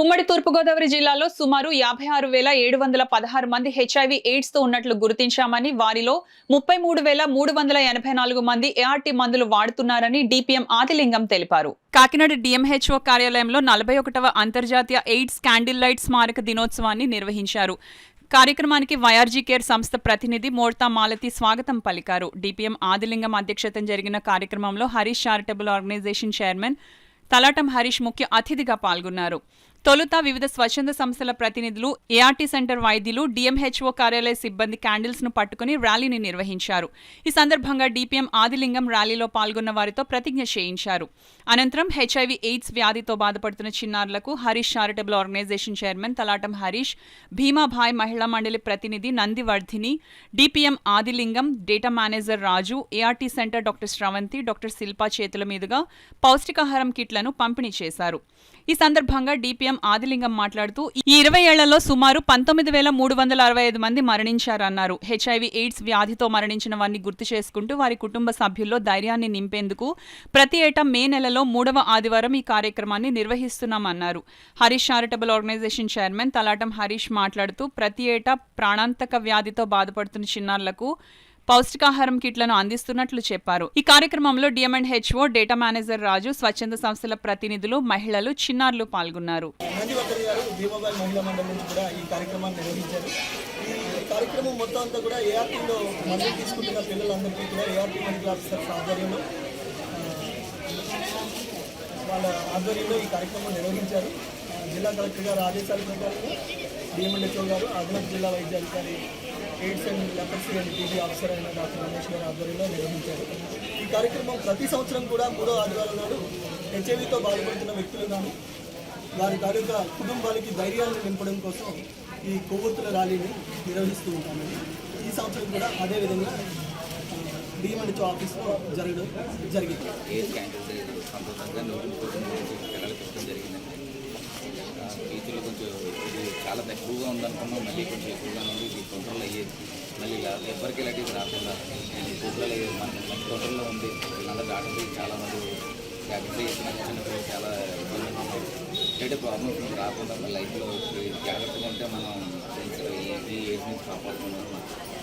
ఉమ్మడి తూర్పుగోదావరి జిల్లాలో సుమారు యాభై ఆరు వేల ఏడు వందల పదహారు మంది హెచ్ఐవి ఎయిడ్స్తో ఉన్నట్లు గుర్తించామని వారిలో ముప్పై మూడు వేల మూడు వందల ఎనభై నాలుగు మంది ఏఆర్టీ మందులు వాడుతున్నారని డిపిఎం ఆదిలింగం తెలిపారు. కాకినాడ డిఎంహెచ్ఓ కార్యాలయంలో నలభై ఒకటవ అంతర్జాతీయ ఎయిడ్స్ క్యాండిల్ లైట్ స్మారక దినోత్సవాన్ని నిర్వహించారు. కార్యక్రమానికి వైఆర్జీ కేర్ సంస్థ ప్రతినిధి మోర్తా మాలతి స్వాగతం పలికారు. డిపిఎం ఆదిలింగం అధ్యక్షతన జరిగిన కార్యక్రమంలో Harish charitable organisation chairman Talatam Harish ముఖ్య అతిథిగా పాల్గొన్నారు. తొలుత వివిధ స్వచ్ఛంద సంస్థల ప్రతినిధులు ఏఆర్టీ సెంటర్ వైద్యులు డిఎంహెచ్ఓ కార్యాలయ సిబ్బంది క్యాండిల్స్ను పట్టుకుని ర్యాలీని నిర్వహించారు. ఈ సందర్భంగా డిపిఎం ఆదిలింగం ర్యాలీలో పాల్గొన్న వారితో ప్రతిజ్ఞ చేయించారు. అనంతరం హెచ్ఐవి ఎయిడ్స్ వ్యాధితో బాధపడుతున్న చిన్నారులకు Harish charitable organisation chairman Talatam Harish Bhimabhai Mahila Mandali ప్రతినిధి Nandivardhini DPM Adilingam data manager Raju ART centre doctor Sravanthi doctor Shilpa చేతుల మీదుగా పౌష్టికాహారం కిట్లను పంపిణీ చేశారు. ఈ సందర్భంగా డిపిఎం ఆదిలింగం మాట్లాడుతూ ఈ ఇరవై ఏళ్ళలో సుమారు పంతొమ్మిది వేల మూడు వందల అరవై ఐదు మంది మరణించారన్నారు. హెచ్ఐవి ఎయిడ్స్ వ్యాధితో మరణించిన వారిని గుర్తు చేసుకుంటూ వారి కుటుంబ సభ్యుల్లో ధైర్యాన్ని నింపేందుకు ప్రతి ఏటా మే నెలలో మూడవ ఆదివారం ఈ కార్యక్రమాన్ని నిర్వహిస్తున్నామన్నారు. Harish charitable organisation chairman Talatam Harish మాట్లాడుతూ ప్రతి ఏటా ప్రాణాంతక వ్యాధితో బాధపడుతున్న చిన్నారులకు పౌష్టికాహారం కిట్లను అందిస్తున్నట్లు చెప్పారు. ఈ కార్యక్రమంలో DM and HO data manager Raju స్వచ్ఛంద సంస్థల ప్రతినిధులు మహిళలు చిన్నారులు పాల్గొన్నారు. కార్యక్రమం మొత్తం అంతా కూడా ఏఆర్టీలో మందులు తీసుకుంటున్న పిల్లలందరికీ కూడా ఏఆర్టీ మెడికల్ ఆఫీసర్స్ ఆధ్వర్యంలో వాళ్ళ ఆధ్వర్యంలో ఈ కార్యక్రమం నిర్వహించారు. జిల్లా కలెక్టర్ గారు ఆదేశాల ప్రకారం డిఎంఎల్హెచ్ఓ గారు అదనపు జిల్లా వైద్యాధికారి AIDS and leprosy and TB officer అయిన డాక్టర్ రమేష్ గారి ఆధ్వర్యంలో నిర్వహించారు. ఈ కార్యక్రమం ప్రతి సంవత్సరం కూడా మూడో ఆదివారం నాడు హెచ్ఐవితో బాధపడుతున్న వ్యక్తులు కానీ వారి తాలూకా కుటుంబాలకి ధైర్యాన్ని నింపడం కోసం ఈ కొవ్వొత్తుల ర్యాలీని నిర్వహిస్తూ ఉంటామండి ఈ సంవత్సరం కూడా అదేవిధంగా డిఎంఎన్హెచ్ఓ ఆఫీస్లో జరగడం జరిగింది. సంతోషంగా జరిగిందండి. కొంచెం తక్కువగా ఉందనుకున్నాం మళ్ళీ కొంచెం ఎక్కువగా ఉంది ఇది కంట్రోల్ అయ్యేది మళ్ళీ ఎవరికి ఇలాంటివి రాకుండా ఇది కంట్రోల్ అయ్యేది మన మంచి కంట్రోల్లో ఉంది వీళ్ళందరూ డాక్టర్లు చాలా మంది జాగ్రత్త చేసిన చిన్న చాలా ఇబ్బందిగా ఉన్నారు. ఏంటంటే ప్రాబ్లమ్స్ రాకుండా మన లైఫ్లో జాగ్రత్తగా ఉంటే మనం ఈ- ఈ ఏజ్ నుంచి కాపాడుకున్నాం